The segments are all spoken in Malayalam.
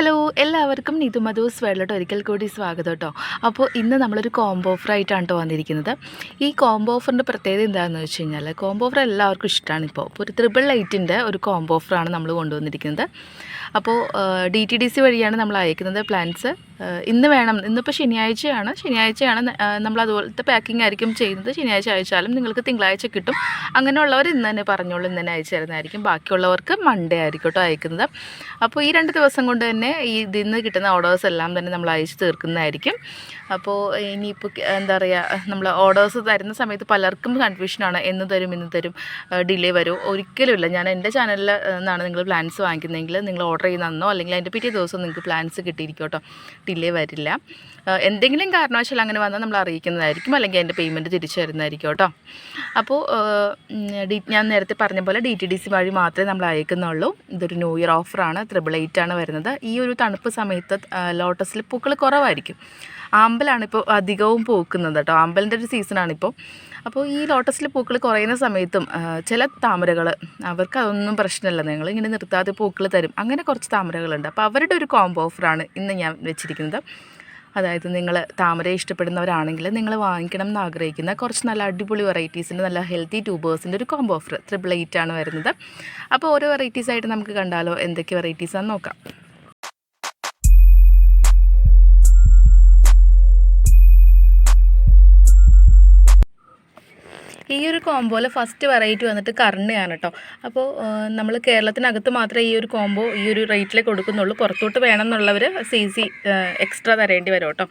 ഹലോ എല്ലാവർക്കും നീതു മധുസ് വേളോട്ട് ഒരിക്കൽ കൂടി സ്വാഗതം കേട്ടോ അപ്പോൾ ഇന്ന് നമ്മളൊരു കോംബോ ഓഫർ ആയിട്ടാണ് കേട്ടോ വന്നിരിക്കുന്നത്. ഈ കോംബോ ഓഫറിന്റെ പ്രത്യേകത എന്താണെന്ന് വെച്ച് കഴിഞ്ഞാൽ കോംബോ ഓഫർ എല്ലാവർക്കും ഇഷ്ടമാണ് ഇപ്പോൾ അപ്പോൾ ഒരു ത്രിബിൾ ലൈറ്റിന്റെ ഒരു കോംബോ ഓഫറാണ് നമ്മൾ കൊണ്ടുവന്നിരിക്കുന്നത്. അപ്പോൾ ഡി ടി ഡി സി വഴിയാണ് നമ്മൾ അയക്കുന്നത് പ്ലാൻസ് ഇന്ന് വേണം. ഇന്നിപ്പോൾ ശനിയാഴ്ചയാണ്. ശനിയാഴ്ചയാണ് നമ്മൾ അതുപോലത്തെ പാക്കിംഗ് ആയിരിക്കും ചെയ്യുന്നത്. ശനിയാഴ്ച അയച്ചാലും നിങ്ങൾക്ക് തിങ്കളാഴ്ച കിട്ടും. അങ്ങനെയുള്ളവർ ഇന്ന് തന്നെ പറഞ്ഞോളൂ. ഇന്ന് തന്നെ അയച്ചു തരുന്നതായിരിക്കും. ബാക്കിയുള്ളവർക്ക് മൺഡേ ആയിരിക്കും കേട്ടോ അയക്കുന്നത്. അപ്പോൾ ഈ രണ്ട് ദിവസം കൊണ്ട് തന്നെ ഈ ഇതിൽ നിന്ന് കിട്ടുന്ന ഓർഡേഴ്സ് എല്ലാം തന്നെ നമ്മൾ അയച്ചു തീർക്കുന്നതായിരിക്കും. അപ്പോൾ ഇനിയിപ്പോൾ എന്താ പറയുക നമ്മൾ ഓർഡേഴ്സ് തരുന്ന സമയത്ത് പലർക്കും കൺഫ്യൂഷനാണ് എന്ന് തരും ഇന്ന് തരും ഡിലേ വരും. ഒരിക്കലുമില്ല ഞാൻ എന്റെ ചാനലിൽ നിന്നാണ് നിങ്ങൾ പ്ലാൻസ് വാങ്ങിക്കുന്നതെങ്കിൽ നിങ്ങൾ ഓർഡർ ചെയ്യുന്നതെന്നോ അല്ലെങ്കിൽ അതിന്റെ പിറ്റേ ദിവസം നിങ്ങൾക്ക് പ്ലാൻസ് കിട്ടിയിരിക്കും കേട്ടോ. ഡിലേ വരില്ല. എന്തെങ്കിലും കാരണവശാൽ അങ്ങനെ വന്നാൽ നമ്മൾ അറിയിക്കുന്നതായിരിക്കും. അല്ലെങ്കിൽ അതിന്റെ പേയ്മെന്റ് തിരിച്ചു തരുന്നതായിരിക്കും കേട്ടോ. അപ്പോൾ ഡി- ഞാൻ നേരത്തെ പറഞ്ഞ പോലെ ഡി ടി ഡി സി വഴി മാത്രമേ നമ്മൾ അയക്കുന്നുള്ളൂ. ഇതൊരു ന്യൂ ഇയർ ഓഫറാണ്. ത്രിബിൾ എയ്റ്റ് ആണ് വരുന്നത്. ഈ ഒരു തണുപ്പ് സമയത്ത് ലോട്ടസിൽ പൂക്കൾ കുറവായിരിക്കും. ആമ്പലാണ് ഇപ്പോൾ അധികവും പൂക്കുന്നത് കേട്ടോ. ആമ്പലിന്റെ ഒരു സീസണാണിപ്പോൾ അപ്പോൾ ഈ ലോട്ടസിൽ പൂക്കൾ കുറയുന്ന സമയത്തും ചില താമരകൾ അവർക്ക് അതൊന്നും പ്രശ്നമല്ല. നിങ്ങൾ ഇങ്ങനെ നിർത്താതെ പൂക്കൾ തരും. അങ്ങനെ കുറച്ച് താമരകളുണ്ട്. അപ്പോൾ അവരുടെ ഒരു കോംബോ ഓഫറാണ് ഇന്ന് ഞാൻ വെച്ചിരിക്കുന്നത്. അതായത് നിങ്ങൾ താമര ഇഷ്ടപ്പെടുന്നവരാണെങ്കിൽ നിങ്ങൾ വാങ്ങിക്കണം എന്ന് ആഗ്രഹിക്കുന്ന കുറച്ച് നല്ല അടിപൊളി വെറൈറ്റീസിന്റെ നല്ല ഹെൽത്തി ട്യൂബേഴ്സിന്റെ ഒരു കോംബോ ഓഫർ ത്രിബിൾ എയ്റ്റ് ആണ് വരുന്നത്. അപ്പോൾ ഓരോ വെറൈറ്റീസ് ആയിട്ട് നമുക്ക് കണ്ടാലോ എന്തൊക്കെ വെറൈറ്റീസാണെന്ന് നോക്കാം. ഈ ഒരു കോംബോയിൽ ഫസ്റ്റ് വെറൈറ്റി വന്നിട്ട് കർണയാണ് കേട്ടോ അപ്പോൾ നമ്മൾ കേരളത്തിനകത്ത് മാത്രമേ ഈ ഒരു കോംബോ ഈ ഒരു റേറ്റിൽ കൊടുക്കുന്നുള്ളൂ. പുറത്തോട്ട് വേണം എന്നുള്ളവർ സി സി എക്സ്ട്രാ തരേണ്ടി വരും കേട്ടോ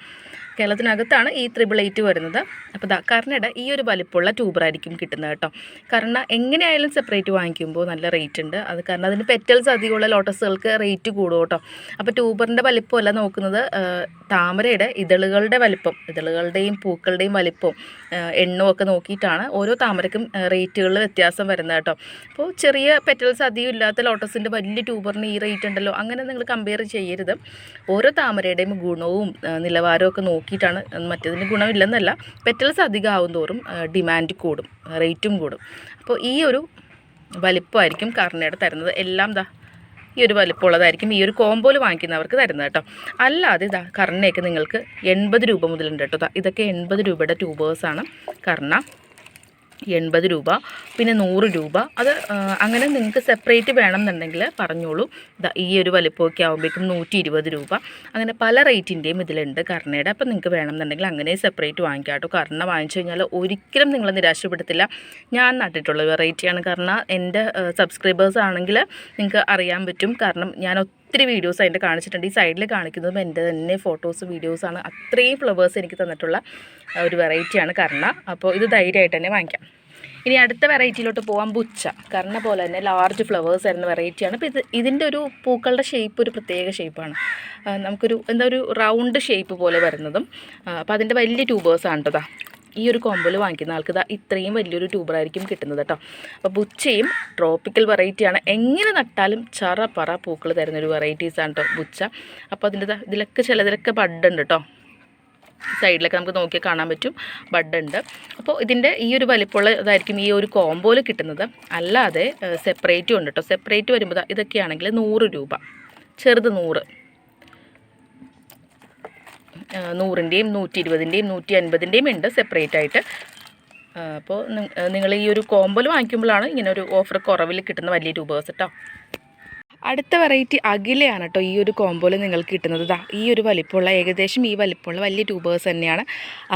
കേരളത്തിനകത്താണ് ഈ ത്രിബിൾ എയ്റ്റ് വരുന്നത്. അപ്പോൾ ദാ കർണയുടെ ഈ ഒരു വലിപ്പമുള്ള ട്യൂബറായിരിക്കും കിട്ടുന്നത് കേട്ടോ. കർണ എങ്ങനെയായാലും സെപ്പറേറ്റ് വാങ്ങിക്കുമ്പോൾ നല്ല റേറ്റ് ഉണ്ട്. അത് കാരണം അതിന് പെറ്റൽസ് അധികമുള്ള ലോട്ടസുകൾക്ക് റേറ്റ് കൂടും കേട്ടോ. അപ്പോൾ ട്യൂബറിന്റെ വലിപ്പമല്ല നോക്കുന്നത്. താമരയുടെ ഇതളുകളുടെ വലിപ്പം ഇതളുകളുടെയും പൂക്കളുടെയും വലിപ്പവും എണ്ണവും ഒക്കെ നോക്കിയിട്ടാണ് ഓരോ താമരക്കും റേറ്റുകളിൽ വ്യത്യാസം വരുന്നത് കേട്ടോ. അപ്പോൾ ചെറിയ പെറ്റൽസ് അധികം ഇല്ലാത്ത ലോട്ടസിന്റെ വലിയ ട്യൂബറിന് ഈ റേറ്റ് ഉണ്ടല്ലോ. അങ്ങനെ നിങ്ങൾ കമ്പയർ ചെയ്യരുത്. ഓരോ താമരയുടെയും ഗുണവും നിലവാരവും ഒക്കെ നോക്കിയിട്ടാണ് മറ്റേതിന് ഗുണമില്ലെന്നല്ല. പെറ്റൽസ് അധികം ആവും തോറും ഡിമാൻഡ് കൂടും റേറ്റും കൂടും. അപ്പോൾ ഈ ഒരു വലിപ്പമായിരിക്കും കർണയുടെ തരുന്നത്. എല്ലാം ദാ ഈ ഒരു വലിപ്പമുള്ളതായിരിക്കും ഈ ഒരു കോമ്പോയിൽ വാങ്ങിക്കുന്നവർക്ക് തരുന്നത് കേട്ടോ. അല്ലാതെ ഇതാ കർണയൊക്കെ നിങ്ങൾക്ക് എൺപത് രൂപ മുതലുണ്ട് കേട്ടോ. ഇതൊക്കെ എൺപത് രൂപയുടെ ട്യൂബേഴ്സാണ് കർണ. എൺപത് രൂപ പിന്നെ നൂറ് രൂപ. അത് അങ്ങനെ നിങ്ങൾക്ക് സെപ്പറേറ്റ് വേണമെന്നുണ്ടെങ്കിൽ പറഞ്ഞോളൂ. ദാ ഈ ഒരു വലിപ്പമൊക്കെ ആകുമ്പോഴേക്കും നൂറ്റി ഇരുപത് രൂപ. അങ്ങനെ പല റേറ്റിന്റെയും ഇതിലുണ്ട് കർണയുടെ. അപ്പോൾ നിങ്ങൾക്ക് വേണമെന്നുണ്ടെങ്കിൽ അങ്ങനെ സെപ്പറേറ്റ് വാങ്ങിക്കാം കേട്ടോ. കർണ വാങ്ങിച്ചു കഴിഞ്ഞാൽ ഒരിക്കലും നിങ്ങളെ നിരാശപ്പെടുത്തില്ല. ഞാൻ നട്ടിട്ടുള്ള വെറൈറ്റിയാണ് കർണ. എന്റെ സബ്സ്ക്രൈബേഴ്സ് ആണെങ്കിൽ നിങ്ങൾക്ക് അറിയാൻ പറ്റും. കാരണം ഞാൻ ഒത്തിരി വീഡിയോസ് അതിന്റെ കാണിച്ചിട്ടുണ്ട്. ഈ സൈഡിൽ കാണിക്കുന്നതും എന്റെ തന്നെ ഫോട്ടോസ് വീഡിയോസാണ് അത്രയും ഫ്ലവേഴ്സ് എനിക്ക് തന്നിട്ടുള്ള ഒരു വെറൈറ്റിയാണ് കർണ. അപ്പോൾ ഇത് ധൈര്യമായിട്ട് തന്നെ വാങ്ങിക്കാം. ഇനി അടുത്ത വെറൈറ്റിയിലോട്ട് പോകാൻ ബുച്ച കർണ പോലെ തന്നെ ലാർജ് ഫ്ലവേഴ്സ് ആയിരുന്ന വെറൈറ്റിയാണ് അപ്പോൾ ഇത് ഇതിന്റെ ഒരു പൂക്കളുടെ ഷേപ്പ് ഒരു പ്രത്യേക ഷേപ്പാണ് നമുക്കൊരു എന്താ ഒരു റൗണ്ട് ഷേപ്പ് പോലെ വരുന്നതും അപ്പോൾ അതിന്റെ വലിയ ട്യൂബേഴ്സാണ് കേട്ടോ. ഈ ഒരു കോമ്പോയിൽ വാങ്ങിക്കുന്ന ആൾക്ക് ഇതാ ഇത്രയും വലിയൊരു ട്യൂബറായിരിക്കും കിട്ടുന്നത് കേട്ടോ അപ്പോൾ ബുച്ചയും ട്രോപ്പിക്കൽ വെറൈറ്റിയാണ് എങ്ങനെ നട്ടാലും ചറ പറ പൂക്കൾ തരുന്നൊരു വെറൈറ്റീസാണ് കേട്ടോ ബുച്ച അപ്പോൾ അതിന്റെ ഇതിലൊക്കെ ചിലതിലൊക്കെ ബഡ്ഡുണ്ട് കേട്ടോ സൈഡിലൊക്കെ നമുക്ക് നോക്കിയാൽ കാണാൻ പറ്റും. ബഡ് ഉണ്ട് അപ്പോൾ ഇതിന്റെ ഈ ഒരു വലിപ്പമുള്ള ഇതായിരിക്കും ഈ ഒരു കോമ്പോയിൽ കിട്ടുന്നത്. അല്ലാതെ സെപ്പറേറ്റും ഉണ്ട് കേട്ടോ സെപ്പറേറ്റ് വരുമ്പോൾ ഇതൊക്കെയാണെങ്കിൽ നൂറ് രൂപ. ചെറുത് നൂറ്. നൂറിന്റെയും നൂറ്റി ഇരുപതിന്റെയും നൂറ്റി അൻപതിന്റെയും ഉണ്ട് സെപ്പറേറ്റ് ആയിട്ട്. അപ്പോൾ നിങ്ങൾ ഈ ഒരു കോമ്പോൽ വാങ്ങിക്കുമ്പോഴാണ് ഇങ്ങനെ ഒരു ഓഫർ കുറവിൽ കിട്ടുന്ന വലിയ രൂപ കേട്ടോ അടുത്ത വെറൈറ്റി അഖിലയാണ് കേട്ടോ ഈ ഒരു കോമ്പോയിൽ നിങ്ങൾക്ക് കിട്ടുന്നത്. ദാ ഈ ഒരു വലിപ്പമുള്ള ഏകദേശം ഈ വലിപ്പമുള്ള വലിയ ട്യൂബേഴ്സ് തന്നെയാണ്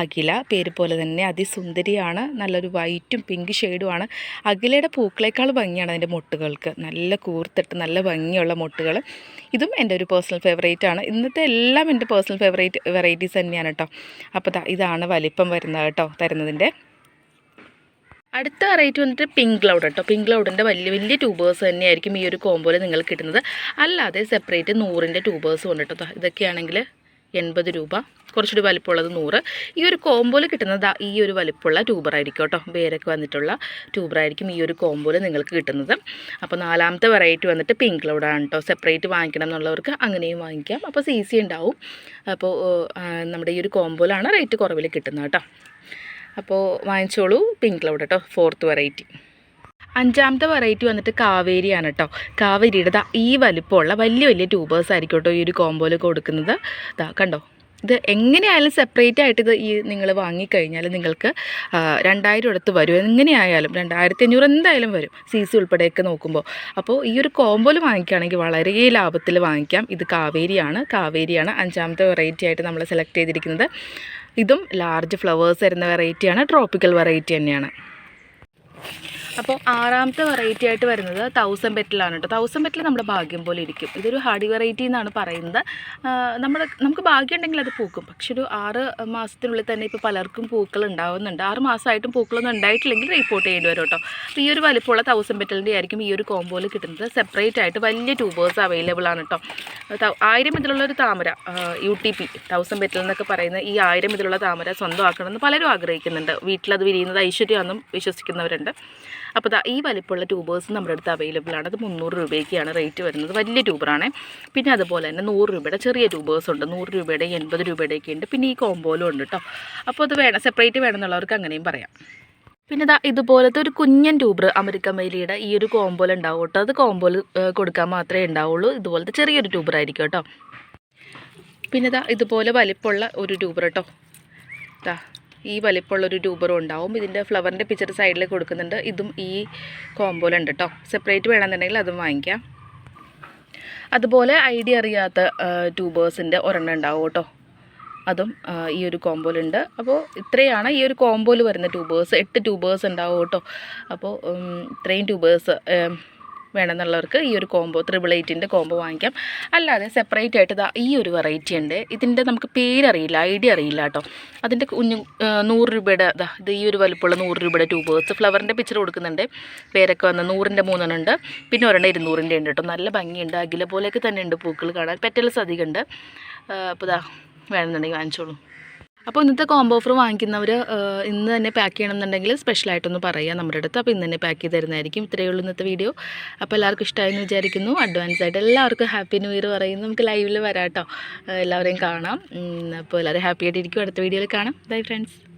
അഖില. പേര് പോലെ തന്നെ അതിസുന്ദരിയാണ് നല്ലൊരു വൈറ്റും പിങ്ക് ഷെയ്ഡുമാണ് അഖിലയുടെ പൂക്കളേക്കാൾ ഭംഗിയാണ് അതിന്റെ മൊട്ടുകൾക്ക്. നല്ല കൂർത്തിട്ട് നല്ല ഭംഗിയുള്ള മൊട്ടുകൾ ഇതും എന്റെ ഒരു പേഴ്സണൽ ഫേവറേറ്റ് ആണ്. ഇന്നത്തെ എല്ലാം എന്റെ പേഴ്സണൽ ഫേവറേറ്റ് വെറൈറ്റീസ് തന്നെയാണ് കേട്ടോ അപ്പോൾ ഇതാണ് വലിപ്പം വരുന്നത് കേട്ടോ തരുന്നതിന്റെ അടുത്ത വെറൈറ്റി വന്നിട്ട് പിങ്ക് ക്ലൗഡ് കേട്ടോ പിങ്ക് ക്ലൗഡിന്റെ വലിയ വലിയ ട്യൂബേഴ്സ് തന്നെയായിരിക്കും ഈ ഒരു കോമ്പോയിൽ നിങ്ങൾക്ക് കിട്ടുന്നത്. അല്ലാതെ സെപ്പറേറ്റ് നൂറിന്റെ ട്യൂബേഴ്സ് ഉണ്ട് കേട്ടോ ഇതൊക്കെയാണെങ്കിൽ എൺപത് രൂപ. കുറച്ചുകൂടി വലിപ്പമുള്ളത് നൂറ്. ഈ ഒരു കോമ്പോയിൽ കിട്ടുന്നത് ഈ ഒരു വലിപ്പമുള്ള ട്യൂബറായിരിക്കും കേട്ടോ വേരൊക്കെ വന്നിട്ടുള്ള ട്യൂബറായിരിക്കും ഈ ഒരു കോമ്പോയിൽ നിങ്ങൾക്ക് കിട്ടുന്നത്. അപ്പോൾ നാലാമത്തെ വെറൈറ്റി വന്നിട്ട് പിങ്ക് ക്ലൗഡാണ് കേട്ടോ സെപ്പറേറ്റ് വാങ്ങിക്കണം എന്നുള്ളവർക്ക് അങ്ങനെയും വാങ്ങിക്കാം. അപ്പോൾ സി സി ഉണ്ടാവും അപ്പോൾ നമ്മുടെ ഈ ഒരു കോമ്പോയിലാണ് റേറ്റ് കുറവിൽ കിട്ടുന്നത് കേട്ടോ അപ്പോൾ വാങ്ങിച്ചോളൂ പിങ്ക് ക്ലൗഡ് കേട്ടോ ഫോർത്ത് വെറൈറ്റി അഞ്ചാമത്തെ വെറൈറ്റി വന്നിട്ട് കാവേരിയാണ് കേട്ടോ കാവേരിയുടെ ദാ ഈ വലിപ്പമുള്ള വലിയ വലിയ ട്യൂബേഴ്സ് ആയിരിക്കും കേട്ടോ ഈ ഒരു കോമ്പോയിൽ കൊടുക്കുന്നത്. ഇതാ കണ്ടോ? ഇത് എങ്ങനെയായാലും സെപ്പറേറ്റ് ആയിട്ട് ഇത് ഈ നിങ്ങൾ വാങ്ങിക്കഴിഞ്ഞാൽ നിങ്ങൾക്ക് രണ്ടായിരം അടുത്ത് വരും. എങ്ങനെയായാലും രണ്ടായിരത്തി അഞ്ഞൂറ് എന്തായാലും വരും. സി സി ഉൾപ്പെടെയൊക്കെ നോക്കുമ്പോൾ അപ്പോൾ ഈ ഒരു കോമ്പോയിൽ വാങ്ങിക്കുകയാണെങ്കിൽ വളരെ ലാഭത്തിൽ വാങ്ങിക്കാം. ഇത് കാവേരിയാണ്. കാവേരിയാണ് അഞ്ചാമത്തെ വെറൈറ്റി ആയിട്ട് നമ്മൾ സെലക്ട് ചെയ്തിരിക്കുന്നത്. ഇതും ലാർജ് ഫ്ലവേഴ്സ് വരുന്ന വെറൈറ്റിയാണ് ട്രോപ്പിക്കൽ വെറൈറ്റി തന്നെയാണ്. അപ്പോൾ ആറാമത്തെ വെറൈറ്റി ആയിട്ട് വരുന്നത് തൗസൻഡ് ബെറ്റിലാണ് കേട്ടോ തൗസൻഡ് ബെറ്റിൽ നമ്മുടെ ഭാഗ്യം പോലെ ഇരിക്കും. ഇതൊരു ഹാർഡി വെറൈറ്റി എന്നാണ് പറയുന്നത്. നമ്മൾ നമുക്ക് ഭാഗ്യം ഉണ്ടെങ്കിൽ അത് പൂക്കും. പക്ഷെ ഒരു ആറ് മാസത്തിനുള്ളിൽ തന്നെ ഇപ്പോൾ പലർക്കും പൂക്കൾ ഉണ്ടാവുന്നുണ്ട്. ആറ് മാസമായിട്ടും പൂക്കളൊന്നും ഉണ്ടായിട്ടില്ലെങ്കിൽ റിപ്പോർട്ട് ചെയ്യേണ്ടി വരും കേട്ടോ അപ്പോൾ ഈ ഒരു വലിപ്പമുള്ള തൗസൻഡ് ബെറ്റലിന്റെ ആയിരിക്കും ഈ ഒരു കോമ്പോയിൽ കിട്ടുന്നത്. സെപ്പറേറ്റ് ആയിട്ട് വലിയ ട്യൂബേഴ്സ് അവൈലബിൾ ആണ് കേട്ടോ ആയിരം ഇതിലുള്ള ഒരു താമര U T P thousand betel എന്നൊക്കെ പറയുന്ന ഈ ആയിരം ഇതിലുള്ള താമര സ്വന്തമാക്കണമെന്ന് പലരും ആഗ്രഹിക്കുന്നുണ്ട്. വീട്ടിലത് വിരിയുന്നത് ഐശ്വര്യമാണെന്നും വിശ്വസിക്കുന്നവരുണ്ട്. അപ്പോൾ ദാ ഈ വലിപ്പമുള്ള ട്യൂബേഴ്സ് നമ്മുടെ അടുത്ത് അവൈലബിൾ ആണ്. അത് മുന്നൂറ് രൂപയ്ക്കാണ് റേറ്റ് വരുന്നത്. വലിയ ട്യൂബറാണ് പിന്നെ അതുപോലെ തന്നെ നൂറ് രൂപയുടെ ചെറിയ ട്യൂബേഴ്സ് ഉണ്ട്. നൂറ് രൂപയുടെ എൺപത് രൂപയുടെയൊക്കെ ഉണ്ട്. പിന്നെ ഈ കോമ്പോലും ഉണ്ട് കേട്ടോ അപ്പോൾ അത് വേണം സെപ്പറേറ്റ് വേണമെന്നുള്ളവർക്ക് അങ്ങനെയും പറയാം. പിന്നെ ഇതാ ഇതുപോലത്തെ ഒരു കുഞ്ഞൻ ട്യൂബർ അമരിക്ക മേലിയുടെ ഈ ഒരു കോമ്പോൽ ഉണ്ടാവും കേട്ടോ അത് കോമ്പോൽ കൊടുക്കാൻ മാത്രമേ ഉണ്ടാവുള്ളൂ. ഇതുപോലത്തെ ചെറിയൊരു ട്യൂബർ ആയിരിക്കും കേട്ടോ പിന്നെ ഇതാ ഇതുപോലെ വലിപ്പമുള്ള ഒരു ട്യൂബർ കേട്ടോ ഇതാ ഈ വലിപ്പമുള്ള ഒരു ട്യൂബറും ഉണ്ടാവും. ഇതിന്റെ ഫ്ലവറിന്റെ പിക്ചർ സൈഡിൽ കൊടുക്കുന്നുണ്ട്. ഇതും ഈ കോമ്പോയിലുണ്ട് കേട്ടോ സെപ്പറേറ്റ് വേണമെന്നുണ്ടെങ്കിൽ അതും വാങ്ങിക്കാം. അതുപോലെ ഐഡിയ അറിയാത്ത ട്യൂബേഴ്സിന്റെ ഒരെണ്ണം ഉണ്ടാവും കേട്ടോ അതും ഈ ഒരു കോമ്പോയിലുണ്ട് അപ്പോൾ ഇത്രയാണ് ഈ ഒരു കോമ്പോയിൽ വരുന്ന ട്യൂബേഴ്സ് എട്ട് ട്യൂബേഴ്സ് ഉണ്ടാവും കേട്ടോ അപ്പോൾ ഇത്രയും ട്യൂബേഴ്സ് വേണമെന്നുള്ളവർക്ക് ഈ ഒരു കോംബോ ത്രിബിൾ എയ്റ്റിന്റെ കോംബോ വാങ്ങിക്കാം. അല്ലാതെ സെപ്പറേറ്റ് ആയിട്ട് ഈ ഒരു വെറൈറ്റി ഉണ്ട്. ഇതിന്റെ നമുക്ക് പേരറിയില്ല ഐഡിയ അറിയില്ല കേട്ടോ. അതിന്റെ കുഞ്ഞു നൂറ് രൂപയുടെ ഇതാ ഇത് ഈ ഒരു വലുപ്പമുള്ള നൂറ് രൂപയുടെ ട്യൂബേഴ്സ് ഫ്ലവറിന്റെ പിക്ചർ കൊടുക്കുന്നുണ്ട്. പേരൊക്കെ വന്ന് നൂറിന്റെ മൂന്നെണ്ണം ഉണ്ട്. പിന്നെ ഒരെണ്ണം ഇരുന്നൂറിന്റെ ഉണ്ട് കേട്ടോ. നല്ല ഭംഗിയുണ്ട്. അഖില പോലെയൊക്കെ തന്നെ ഉണ്ട് പൂക്കൾ കാണാൻ. പെറ്റൽസ് അധികം ഉണ്ട്. അപ്പോൾ ഇതാ വേണമെന്നുണ്ടെങ്കിൽ വാങ്ങിച്ചോളൂ. അപ്പോൾ ഇന്നത്തെ കോംബോ ഓഫർ വാങ്ങിക്കുന്നവർ ഇന്ന് തന്നെ പാക്ക് ചെയ്യണമെന്നുണ്ടെങ്കിൽ സ്പെഷ്യലായിട്ടൊന്ന് പറയുക നമ്മുടെ അടുത്ത്. അപ്പോൾ ഇന്ന് തന്നെ പാക്ക് ചെയ്ത് തരുന്നതായിരിക്കും. ഇത്രയേ ഉള്ളൂ ഇന്നത്തെ വീഡിയോ അപ്പോൾ എല്ലാവർക്കും ഇഷ്ടമായെന്ന് വിചാരിക്കുന്നു. അഡ്വാൻസ് ആയിട്ട് എല്ലാവർക്കും ഹാപ്പി ന്യൂ ഇയർ പറയുന്നു. നമുക്ക് ലൈവിൽ വരാം കേട്ടോ എല്ലാവരെയും കാണാം. അപ്പോൾ എല്ലാവരും ഹാപ്പി ആയിട്ടിരിക്കും. അടുത്ത വീഡിയോയിൽ കാണാം. Bye friends